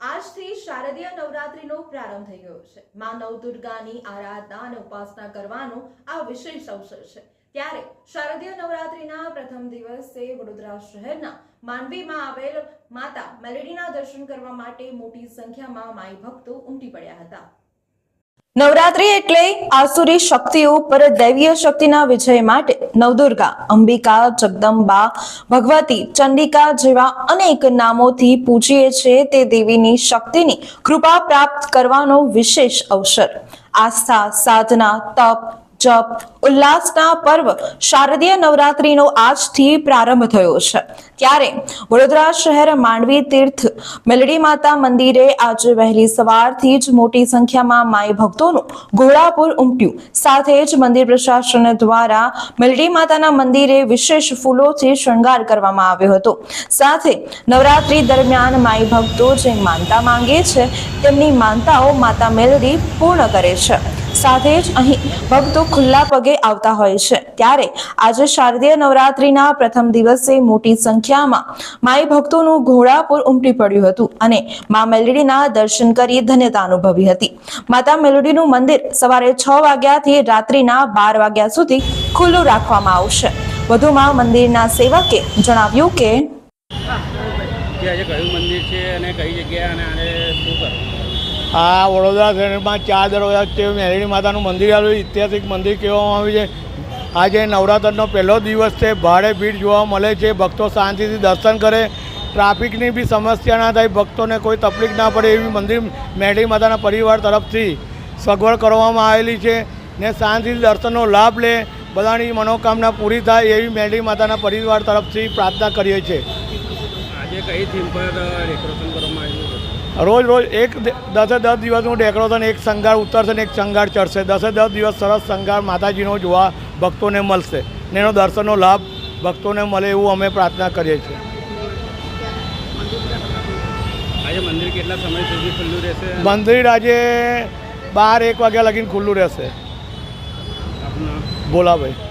આજથી શારદીય નવરાત્રીનો પ્રારંભ થઈ ગયો છે. માં નવદુર્ગાની આરાધના અને ઉપાસના કરવાનો આ વિશેષ અવસર છે. ત્યારે શારદીય નવરાત્રીના પ્રથમ દિવસે વડોદરા શહેરના માંડવીમાં આવેલ માતા મેલેડીના દર્શન કરવા માટે મોટી સંખ્યામાં માઈ ભક્તો ઉમટી પડ્યા હતા. નવરાત્રી એટલે આસુરી શક્તિ ઉપર દૈવીય શક્તિના વિજય માટે નવદુર્ગા, અંબિકા, જગદંબા, ભગવતી, ચંડિકા જેવા અનેક નામોથી પૂજીએ છે તે દેવીની શક્તિની કૃપા પ્રાપ્ત કરવાનો વિશેષ અવસર. આસ્થા, સાધના, તપ જપ, ઉલ્લાસના પર્વ, શારદીય નવરાત્રીનો આજથી પ્રારંભ થયો છે. ત્યારે વડોદરા શહેર માંડવી તીર્થ, મેલડી માતા મંદિરે આજે વહેલી સવારથી જ મોટી સંખ્યામાં માઈ ભક્તોનું ઘોડાપુર ઉમટ્યું. સાથે જ મંદિર પ્રશાસન દ્વારા મેલડી માતાના મંદિરે વિશેષ ફૂલોથી શણગાર કરવામાં આવ્યો હતો. સાથે નવરાત્રી દરમિયાન માઈ ભક્તો જે માનતા માંગે છે, તેમની માનતાઓ માતા મેલડી પૂર્ણ કરે છે. સાથે જ અહીં ભક્તો ખુલ્લા પગે આવતા હોય છે. ત્યારે આજે શારદીય નવરાત્રીના પ્રથમ દિવસે મોટી સંખ્યામાં માઈ ભક્તોનું ઘોડાપુર ઉમટી પડ્યું હતું અને મા મેલડીના દર્શન કરી ધન્યતા અનુભવી હતી. માતા મેલડીનું મંદિર સવારે છ વાગ્યાથી રાત્રિના બાર વાગ્યા સુધી ખુલ્લું રાખવામાં આવશે. વધુમાં મંદિરના સેવકે જણાવ્યું કે આજે કયું મંદિર છે અને કઈ જગ્યાએ અને આને શું કરવું? આ વડોદરા શહેરમાં ચાર દરવાજા છે. મેરણી માતાનું મંદિર આવેલું ઐતિહાસિક મંદિર કહેવામાં આવ્યું છે. આજે નવરાત્રનો પહેલો દિવસ છે. ભારે ભીડ જોવા મળે છે. ભક્તો શાંતિથી દર્શન કરે. ટ્રાફિકની બી સમસ્યા ના થાય. ભક્તોને કોઈ તકલીફ ના પડે એવી મંદિર મેરડી માતાના પરિવાર તરફથી સગવડ કરવામાં આવેલી છે ને શાંતિથી દર્શનનો લાભ લે. બધાની મનોકામના પૂરી થાય એવી મેરડી માતાના પરિવાર તરફથી પ્રાર્થના કરીએ છીએ. આજે કઈ થીમ પર ડેકોરેશન કરવામાં આવ્યું રોજ રોજ એક દસે દસ દિવસનું ડેકોરેશન એક શંગાર ઉતરશે ને એક શંગાર ચડશે. દસે દસ દિવસ સરસ શંગાર માતાજીનો જોવા ભક્તોને મળશે ને એનો દર્શનનો લાભ ભક્તોને મળે એવું અમે પ્રાર્થના કરીએ છીએ. મંદિર કેટલા સમય સુધી ખુલ્લું રહેશે? મંદિર આજે બાર એક વાગ્યા લગીને ખુલ્લું રહેશે. ભોલાભાઈ.